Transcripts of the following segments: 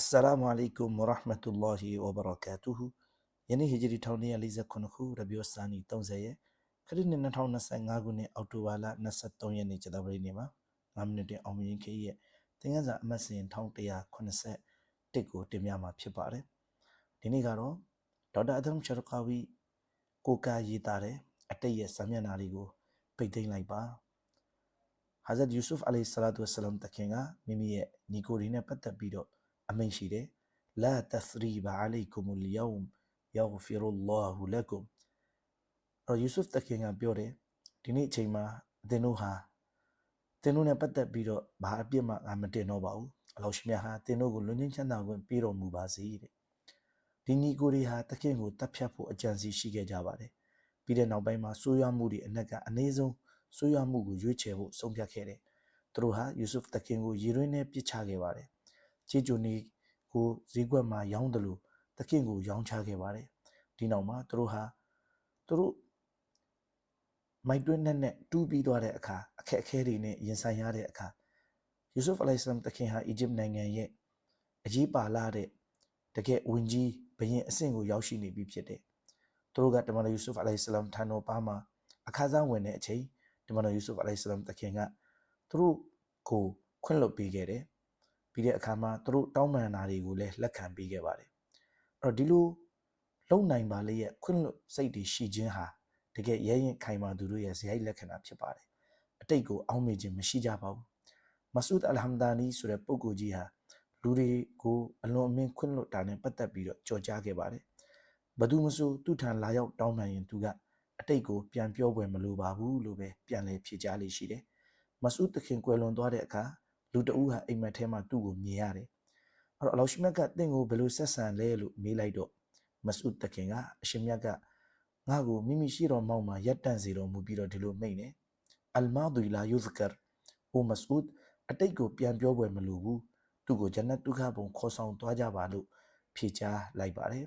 السلام عليكم ورحمة الله وبركاته ယနေ့ဟီဂျရီ1249ခုရဘီယိုဆာနီ30ရက်ခရစ်နှစ်2025ခုနှစ်အောက်တိုဘာလ23ရက်နေ့ကျသပတေးနေ့မှာ9မိနစ်တင်အောင်မြင်ခေရဲ့သင်ခန်းစာအမှတ်စဉ်1181ကိုတင်ပြမှာဖြစ်ပါတယ်ဒီနေ့ကတော့ဒေါက်တာအဒမ်ချရကာဝီကိုကာရေးသားတဲ့အတိတ်ရဲ့စာမျက်နှာတွေကိုပိတ်သိမ်းလိုက်ပါဟာဇတ်ယူဆုဖ်အလိုင်ဆလာတူဝဆလမ်တခင်ကမိမိရဲ့ညီကိုတွေနဲ့ပတ်သက်ပြီးတော့ အမိန့်ရှိတယ်လာတသရီဘအလိုင်ကုမလ်ယောမ်ယာဂ်ဖီရူလာဟူလကုမ်အော်ယူဆုဖ်တခင်ကပြောတယ်ဒီနေ့အချိန်မှာအသင်တို့ဟာသင်တို့နဲ့ပတ်သက်ပြီးတော့ဘာအပြစ်မှငါမတင်တော့ပါဘူးအလောရှိမြတ်ဟာသင်တို့ကိုလွန်ချင်းချမ်းသာခွင့်ပေးတော်မူပါစေတဲ့ဒီညီကိုတွေဟာတခင်ကိုတပ်ဖြတ်ဖို့အကြံစီရှိခဲ့ကြပါတယ်ပြီးတဲ့နောက်ပိုင်းမှာဆိုးရွားမှုတွေအနက်ကအနည်းဆုံးဆိုးရွားမှုကိုရွေးချယ်ဖို့ဆုံးဖြတ်ခဲ့တယ်သူတို့ဟာယူဆုဖ်တခင်ကိုရေရင်းနဲ့ပြစ်ချခဲ့ပါတယ် ချေဂျူနီကိုဈေးကွက်မှာရောင်းတယ်လို့တခင်ကိုရောင်းချခဲ့ပါတယ်ဒီနောက်မှာသူတို့ဟာသူတို့မိုက်တွင်းနဲ့နဲ့တူးပြီးသွားတဲ့အခါအခက်အခဲတွေနဲ့ရင်ဆိုင်ရတဲ့အခါယူဆုဖ်အလိုင်စလမ်တခင်ဟာအီဂျစ်နိုင်ငံရဲ့အကြီးပါလာတဲ့တကယ်ဝင်ကြီးဘရင်အဆင့်ကိုရောက်ရှိနေပြီဖြစ်တယ်သူတို့ကတမန်တော်ယူဆုဖ်အလိုင်စလမ်ထံတော်ပါမှာအခါစားဝင်တဲ့အချိန်တမန်တော်ယူဆုဖ်အလိုင်စလမ်တခင်ကသူတို့ကိုခွင့်လွှတ်ပေးခဲ့တယ် ပြီးတဲ့အခါမှာသူတို့တောင်းပန်တာတွေကိုလည်းလက်ခံပေးခဲ့ပါတယ်အဲ့တော့ဒီလိုလုံနိုင်ပါလေရဲ့ခွင့်လွတ်စိတ်တွေရှိခြင်းဟာတကယ်ရဲရင်ခိုင်မာသူတို့ရဲ့ဇယိုက်လက္ခဏာဖြစ်ပါတယ်အတိတ်ကိုအောင်းမေ့ခြင်းမရှိကြပါဘူးမဆူဒ်အလ်ဟမ်ဒါနီဆိုတဲ့ပုဂ္ဂိုလ်ကြီးဟာလူတွေကိုအလွန်အမင်းခွင့်လွတ်တာနဲ့ပတ်သက်ပြီးတော့ကြော်ကြားခဲ့ပါတယ်ဘသူမဆိုသူ့ထံလာရောက်တောင်းပန်ရင်သူကအတိတ်ကိုပြန်ပြောပွဲမလိုပါဘူးလို့ပဲပြန်လဲဖြေကြားလေးရှိတယ်မဆူဒ်တခင်ကွယ်လွန်သွားတဲ့အခါ လူတဦးဟာအိမ်မက်ထဲမှာသူ့ကိုမြင်ရတယ်အဲ့တော့အလောရှိမြတ်ကတင့်ကိုဘယ်လိုဆက်ဆံလဲလို့မေးလိုက်တော့မဆူဒ်တခင်ကအရှင်မြတ်ကငါ့ကိုမိမိရှိတော်မောက်မှာရက်တန့်စေတော်မူပြီးတော့ဒီလိုမိန့်တယ်အလ်မာဒူလာယူဇ်ကာအိုမဆူဒ်အတိတ်ကိုပြန်ပြောပွဲမလိုဘူးသူ့ကိုဂျန်နတ်ဒုက္ခဘုံခေါ်ဆောင်သွားကြပါလို့ဖြေချလိုက်ပါတယ်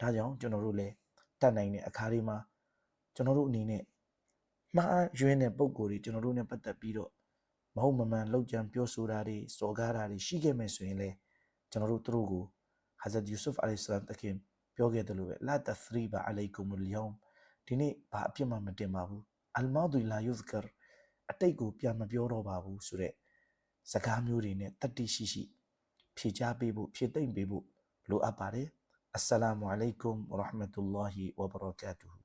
ဒါကြောင့်ကျွန်တော်တို့လည်းတတ်နိုင်တဲ့အခါတွေမှာကျွန်တော်တို့အနေနဲ့မှားရွေးတဲ့ပုံကိုယ်တွေကျွန်တော်တို့နဲ့ပတ်သက်ပြီးတော့ မဟုတ်မမှန်လောက်ကြံပြောဆိုတာတွေစော်ကားတာတွေရှိခဲ့မယ်ဆိုရင်လေကျွန်တော်တို့သူတို့ကိုဟာဇတ်ယူဆုဖ်အလိုင်ဆလမ်တခင်ပြောခဲ့တယ်လို့ပဲလာတသရီဘာအလိုင်ကုမလ်ယောမ်ဒီနေ့ဘာအပြစ်မှမတင်ပါဘူးအလ်မာဒူလာယူဇ်ကာအတိတ်ကိုပြန်မပြောတော့ပါဘူးဆိုတဲ့စကားမျိုးတွေနဲ့တတိရှိရှိ ဖြေချပေးဖို့ဖြေသိမ့်ပေးဖို့လိုအပ်ပါတယ်အစ္စလာမုအလိုင်ကွမ်ဝရဟမတူလာဟီဝဘရကာတူ